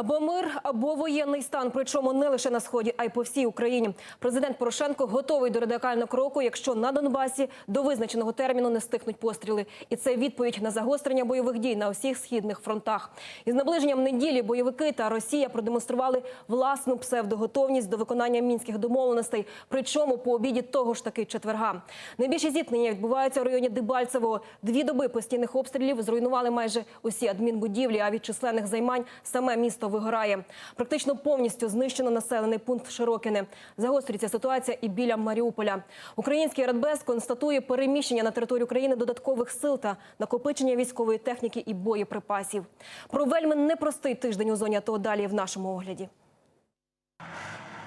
Або мир, або воєнний стан. Причому не лише на сході, а й по всій Україні. Президент Порошенко готовий до радикального кроку, якщо на Донбасі до визначеного терміну не стихнуть постріли. І це відповідь на загострення бойових дій на усіх східних фронтах. Із наближенням неділі бойовики та Росія продемонстрували власну псевдоготовність до виконання мінських домовленостей. Причому по обіді того ж таки четверга. Найбільші зіткнення відбуваються в районі Дебальцевого. Дві доби постійних обстрілів зруйнували майже усі адмінбудівлі. А від численних займань саме місто вигорає. Практично повністю знищено населений пункт Широкине. Загострюється ситуація і біля Маріуполя. Український Радбез констатує переміщення на територію країни додаткових сил та накопичення військової техніки і боєприпасів. Про вельми непростий тиждень у зоні АТО далі в нашому огляді.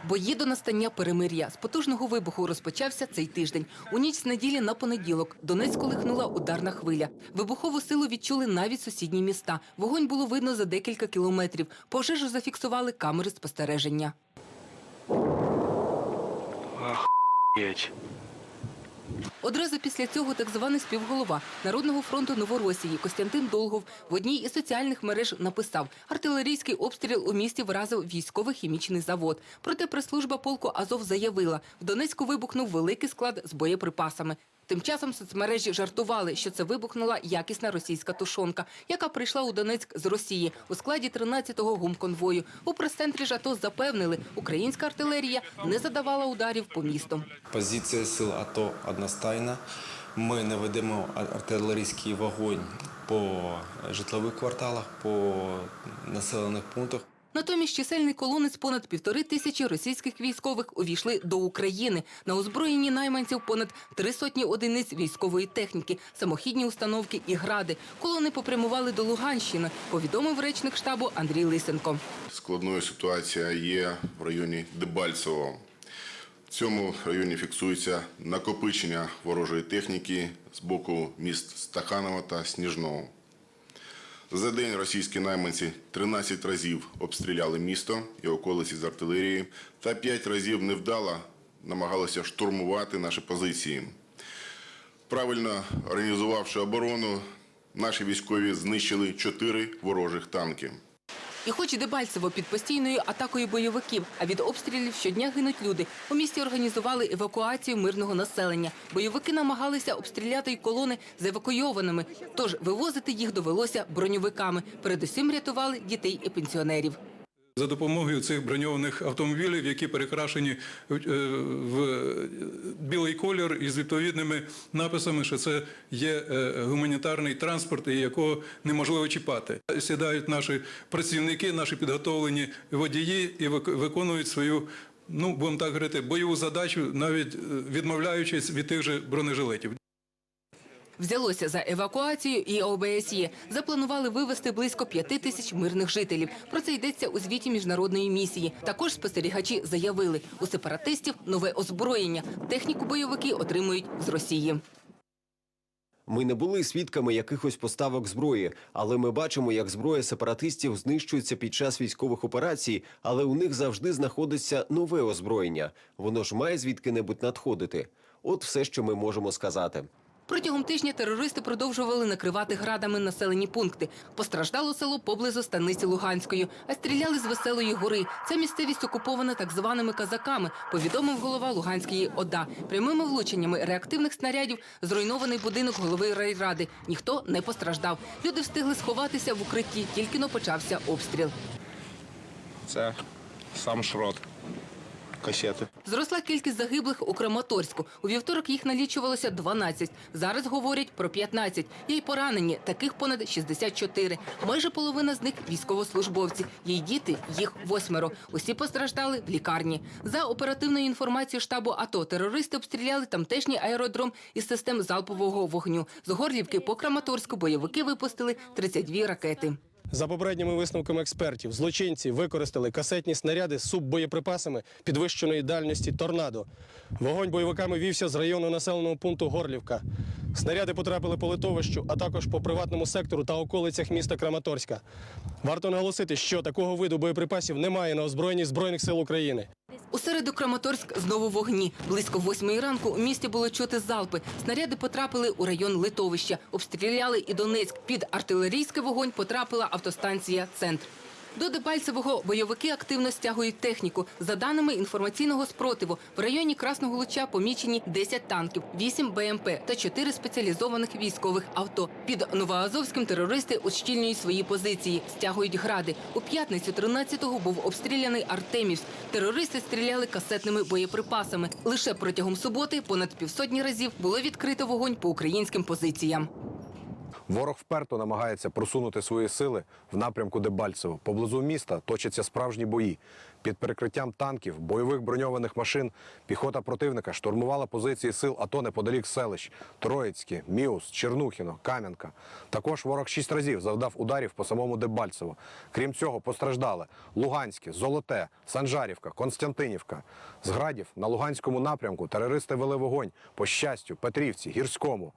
Бої до настання перемир'я. З потужного вибуху розпочався цей тиждень. У ніч з неділі на понеділок Донецьку лихнула ударна хвиля. Вибухову силу відчули навіть сусідні міста. Вогонь було видно за декілька кілометрів. Пожежу зафіксували камери спостереження. Охуеть. Одразу після цього так званий співголова Народного фронту Новоросії Костянтин Долгов в одній із соціальних мереж написав: артилерійський обстріл у місті вразив військовий хімічний завод. Проте прес-служба полку Азов заявила, в Донецьку вибухнув великий склад з боєприпасами. Тим часом соцмережі жартували, що це вибухнула якісна російська тушонка, яка прийшла у Донецьк з Росії у складі 13-го гумконвою. У прес-центрі ж АТО запевнили, українська артилерія не задавала ударів по місту. Позиція сил АТО одностайна. Ми не ведемо артилерійський вогонь по житлових кварталах, по населених пунктах. Натомість чисельний колони з понад півтори тисячі російських військових увійшли до України. На озброєнні найманців понад три сотні одиниць військової техніки, самохідні установки і гради. Колони попрямували до Луганщини, повідомив речник штабу Андрій Лисенко. Складною ситуація є в районі Дебальцевого. В цьому районі фіксується накопичення ворожої техніки з боку міст Стаханова та Сніжного. За день російські найманці 13 разів обстріляли місто і околиці з артилерії та 5 разів невдало намагалися штурмувати наші позиції. Правильно організувавши оборону, наші військові знищили 4 ворожих танки. І хоч Дебальцево під постійною атакою бойовиків, а від обстрілів щодня гинуть люди. У місті організували евакуацію мирного населення. Бойовики намагалися обстріляти й колони з евакуйованими, тож вивозити їх довелося броньовиками. Передусім рятували дітей і пенсіонерів. За допомогою цих броньованих автомобілів, які перекрашені е, в білий колір із відповідними написами, що це є е, гуманітарний транспорт, і якого неможливо чіпати. Сідають наші працівники, наші підготовлені водії і вик- виконують свою. Ну, будемо так говорити, бойову задачу, навіть е, відмовляючись від тих же бронежилетів. Взялося за евакуацію і ОБСЄ. Запланували вивезти близько п'яти тисяч мирних жителів. Про це йдеться у звіті міжнародної місії. Також спостерігачі заявили, у сепаратистів нове озброєння. Техніку бойовики отримують з Росії. Ми не були свідками якихось поставок зброї, але ми бачимо, як зброя сепаратистів знищується під час військових операцій, але у них завжди знаходиться нове озброєння. Воно ж має звідки-небудь надходити. От все, що ми можемо сказати. Протягом тижня терористи продовжували накривати градами населені пункти. Постраждало село поблизу станиці Луганської, а стріляли з веселої гори. Ця місцевість окупована так званими казаками, повідомив голова Луганської ОДА. Прямими влученнями реактивних снарядів зруйнований будинок голови райради. Ніхто не постраждав. Люди встигли сховатися в укритті, тільки но почався обстріл. Це сам шрот. Касети. Зросла кількість загиблих у Краматорську. У вівторок їх налічувалося 12. Зараз говорять про 15. Є й поранені, таких понад 64. Майже половина з них військовослужбовці. Й діти, їх восьмеро. Усі постраждали в лікарні. За оперативною інформацією штабу АТО, терористи обстріляли тамтешній аеродром із систем залпового вогню. З Горлівки по Краматорську бойовики випустили 32 ракети. За попередніми висновками експертів, злочинці використали касетні снаряди з суббоєприпасами підвищеної дальності торнадо. Вогонь бойовиками вівся з району населеного пункту Горлівка. Снаряди потрапили по литовищу, а також по приватному сектору та околицях міста Краматорська. Варто наголосити, що такого виду боєприпасів немає на озброєнні Збройних сил України. У середу Краматорськ знову вогні. Близько восьмої ранку у місті було чути залпи. Снаряди потрапили у район литовища. Обстріляли і Донецьк. Під артилерійський вогонь потрапила автостанція «Центр». До Дебальцевого бойовики активно стягують техніку. За даними інформаційного спротиву, в районі Красного Луча помічені 10 танків, 8 БМП та 4 спеціалізованих військових авто. Під Новоазовським терористи ущільнюють свої позиції, стягують гради. У п'ятницю 13-го був обстріляний Артемівськ. Терористи стріляли касетними боєприпасами. Лише протягом суботи понад півсотні разів було відкрито вогонь по українським позиціям. Ворог вперто намагається просунути свої сили в напрямку Дебальцево. Поблизу міста точаться справжні бої. Під перекриттям танків, бойових броньованих машин піхота противника штурмувала позиції сил АТО неподалік селищ Троїцьке, Міус, Чернухіно, Кам'янка. Також ворог шість разів завдав ударів по самому Дебальцево. Крім цього, постраждали Луганське, Золоте, Санжарівка, Константинівка. З градів на Луганському напрямку терористи вели вогонь по щастю, Петрівці, Гірському.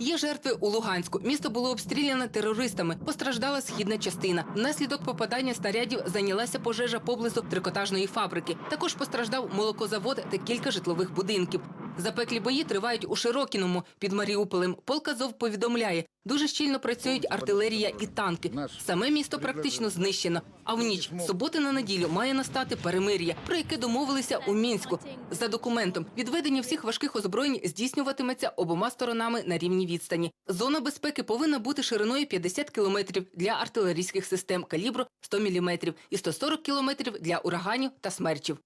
Є жертви у Луганську. Місто було обстріляне терористами. Постраждала східна частина. Внаслідок попадання снарядів зайнялася пожежа поблизу трикотажної фабрики. Також постраждав молокозавод та кілька житлових будинків. Запеклі бої тривають у Широкіному під Маріуполем. Полк Азов повідомляє, дуже щільно працюють артилерія і танки. Саме місто практично знищено. А в ніч суботи на неділю має настати перемир'я, про яке домовилися у мінську. За документом відведення всіх важких озброєнь здійснюватиметься обома сторонами на рівній відстані. Зона безпеки повинна бути шириною 50 кілометрів для артилерійських систем калібру 100 міліметрів і 140 кілометрів для ураганів та смерчів.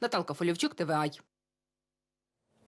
Наталка Фолівчук, ТВАЙ.